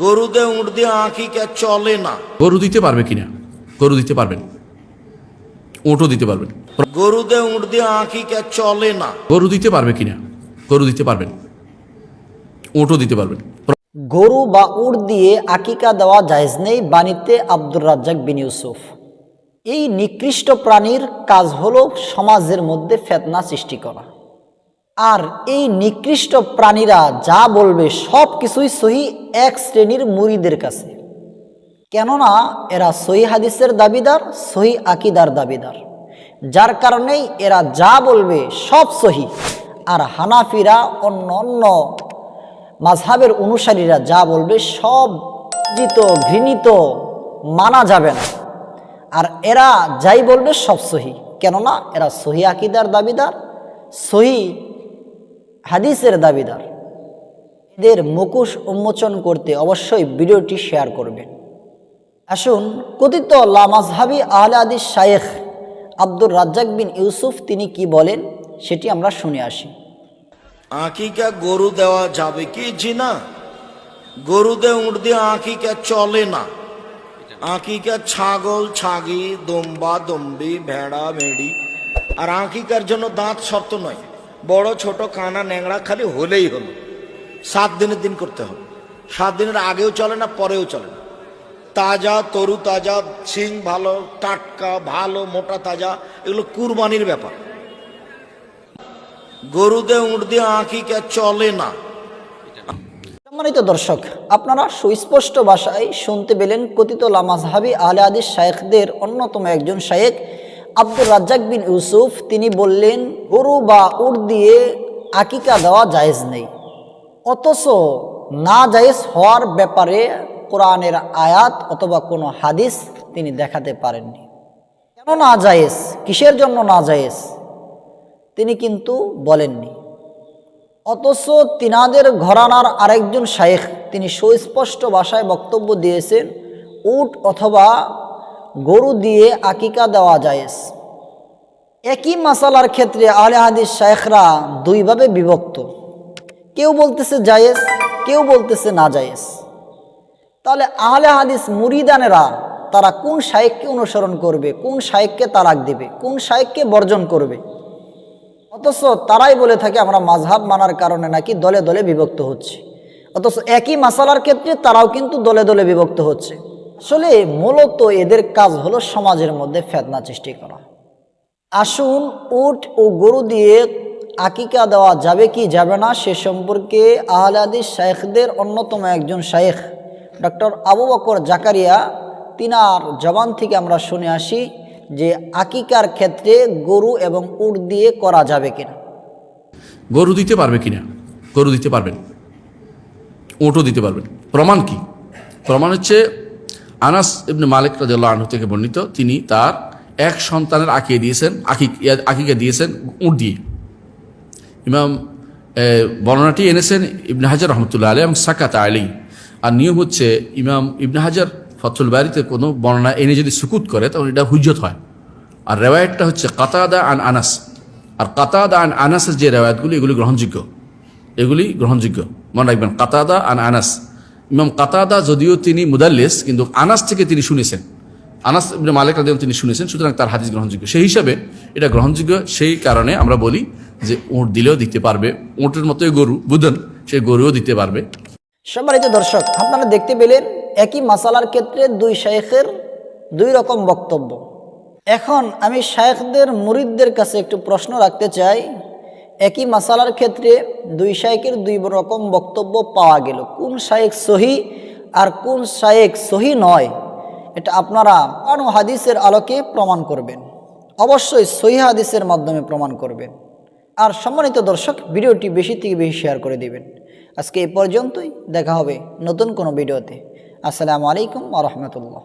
গরুদে উঠ দিয়ে আঁকিকা চলে না। গরু দিতে পারবে কিনা? গরু দিতে পারবেন। ওটও দিতে পারবেন। গরুদে উঠ দিয়ে আঁকিকা চলে না। গরু দিতে পারবে কিনা? গরু দিতে পারবেন। ওটও দিতে পারবেন। গরু বা উট দিয়ে আকিকা দেওয়া জায়েজ নেই বাণীতে আব্দুর রাজ্জাক বিন ইউসুফ। এই নিকৃষ্ট প্রাণীর কাজ হলো সমাজের মধ্যে ফেতনা সৃষ্টি করা। আর এই নিকৃষ্ট প্রাণীরা যা বলবে সব কিছুই সহি এক শ্রেণির মুরিদের কাছে। কেননা এরা সহি হাদিসের দাবিদার, সহি আকিদার দাবিদার। যার কারণেই এরা যা বলবে সব সহি। আর হানাফিরা, অন্য অন্য মাঝহাবের অনুসারীরা যা বলবে সব জিত ঘৃণিত মানা যাবে না। আর এরা যাই বলবে সব সহি। কেননা এরা সহি আকিদার দাবিদার, সহি হাদিসের দাবিদার। এদের মুখোশ উন্মোচন করতে অবশ্যই ভিডিওটি শেয়ার করবেন। আসুন, কথিত লামাজহাবি আহলে আদিস শায়েখ আব্দুর রাজ্জাক বিন ইউসুফ তিনি কি বলেন, সেটি আমরা শুনে আসি। আঁকিকা গরু দেওয়া যাবে কি জি না গরুদে উঠ দিয়ে আঁকিকা চলে না? আঁকিকা ছাগল, ছাগি, দম্বা, দম্বি, ভেড়া, ভেড়ি, আর আঁকিকার জন্য দাঁত শর্ত নয়। বড়, ছোট, কানা ন্যাংরা খালি হলেই হলো। সাত দিনের দিন করতে হবে। সাত দিনের আগেও চলে না, পরেও চলে না। তাজা, তরু তাজা সিং ভালো, টাটকা, ভালো, মোটা তাজা, এগুলো কুরবানির ব্যাপার। গরুদে উঠ দিয়ে আঁকিকা চলে না। সম্মানিত দর্শক, আপনারা সুস্পষ্ট ভাষায় শুনতে পেলেন কথিত লামাজহাবি আলে আদিস শায়েখদের অন্যতম একজন শায়েখ আব্দুর রাজ্জাক বিন ইউসুফ, তিনি বললেন, গরু বা উট দিয়ে আকিকা দেওয়া জায়েজ নেই। অথচ না জায়েজ হওয়ার ব্যাপারে কোরআনের আয়াত অথবা কোনো হাদিস তিনি দেখাতে পারেননি। কেন না জায়েজ? কিসের জন্য না জায়েজ? তিনি কিন্তু বলেননি। অথচ তিনাদের ঘরানার আরেকজন শায়েখ, তিনি সুস্পষ্ট ভাষায় বক্তব্য দিয়েছেন, উট অথবা গরু দিয়ে আকিকা দেওয়া জায়েজ। একই মাসালার ক্ষেত্রে আলে হাদিস শায়েখরা দুইভাবে বিভক্ত। কেউ বলতেছে জায়েজ, কেউ বলতেছে না জায়েজ। তাহলে আহলে হাদিস মুরিদানেরা তারা কোন শায়েককে অনুসরণ করবে, কোন শায়েককে তালাক দিবে, কোন শায়েককে বর্জন করবে? অথচ তারাই বলে থাকে আমরা মাঝহাব মানার কারণে নাকি দলে দলে বিভক্ত হচ্ছে। অথচ একই মাসালার ক্ষেত্রে তারাও কিন্তু দলে দলে বিভক্ত হচ্ছে। আসলে মূলত এদের কাজ হলো সমাজের মধ্যে ফেতনা সৃষ্টি করা। আসুন উট ও গরু দিয়ে আকিকা দেওয়া যাবে কি যাবে না সে সম্পর্কে আহলাদি শায়েখদের অন্যতম একজন শায়েখ ডক্টর আবু বকর জাকারিয়া, তিনার জবান থেকে আমরা শুনে আসি যে আকিকার ক্ষেত্রে গরু এবং উট দিয়ে করা যাবে কিনা। গরু দিতে পারবে কিনা? গরু দিতে পারবেন। উটও দিতে পারবেন। প্রমাণ কি? প্রমাণ হচ্ছে আনাস ইবনে মালিক রাজিয়াল্লাহ আনহু থেকে বর্ণিত, তিনি তার এক সন্তানের আঁকিয়ে দিয়েছেন, আঁকি, আঁকিকে দিয়েছেন উট। দিয়ে ইমাম বর্ণনাটি এনেছেন ইবনে হাজার রহমতুল্লাহ আলী এবং সাকাত আলী। আর নিয়ম হচ্ছে, ইমাম ইবনে হাজার ফতুল বাড়িতে কোনো বর্ণনা এনে যদি সুকুত করে, তখন এটা হুজ্জত হয়। আর রেওয়ায়তটা হচ্ছে, কাতাদা আন আনাস। আর কাতাদা আন আনাসের যে রেওয়ায়তগুলি, এগুলি গ্রহণযোগ্য। এগুলি গ্রহণযোগ্য। মনে রাখবেন, কাতাদা আন আনাস। ইমাম কাতাদা যদিও তিনি মুদাল্লিস, কিন্তু আনাস থেকে তিনি শুনেছেন। আনাস মালিক রাদিয়াল্লাহু তিনি শুনেছেন, সুতরাং তার হাদিস গ্রহণযোগ্য। সেই হিসাবে এটা গ্রহণযোগ্য, সেই কারণে আমরা বলি যে উঁট দিলেও দিতে পারবে। উঁটের মতোই গরু, বুধন, সে গরুও দিতে পারবে। সম্মানিত দর্শক, আপনারা দেখতে পেলেন একই মাসালার ক্ষেত্রে দুই শায়েখের দুই রকম বক্তব্য। এখন আমি শায়েখদের, মুরিদদের কাছে একটু প্রশ্ন রাখতে চাই। একই মাসালার ক্ষেত্রে দুই শায়েকের দুই রকম বক্তব্য পাওয়া গেল। কোন শায়েক সহি আর কোন শায়েক সহি নয়, এটা আপনারা কোন হাদিসের আলোকে প্রমাণ করবেন। অবশ্যই সহি হাদিসের মাধ্যমে প্রমাণ করবেন। আর সম্মানিত দর্শক, ভিডিওটি বেশি থেকে বেশি শেয়ার করে দিবেন। আজকে এই পর্যন্তই, দেখা হবে নতুন কোনো ভিডিওতে। আসসালামু আলাইকুম আ রহমতুল্লাহ।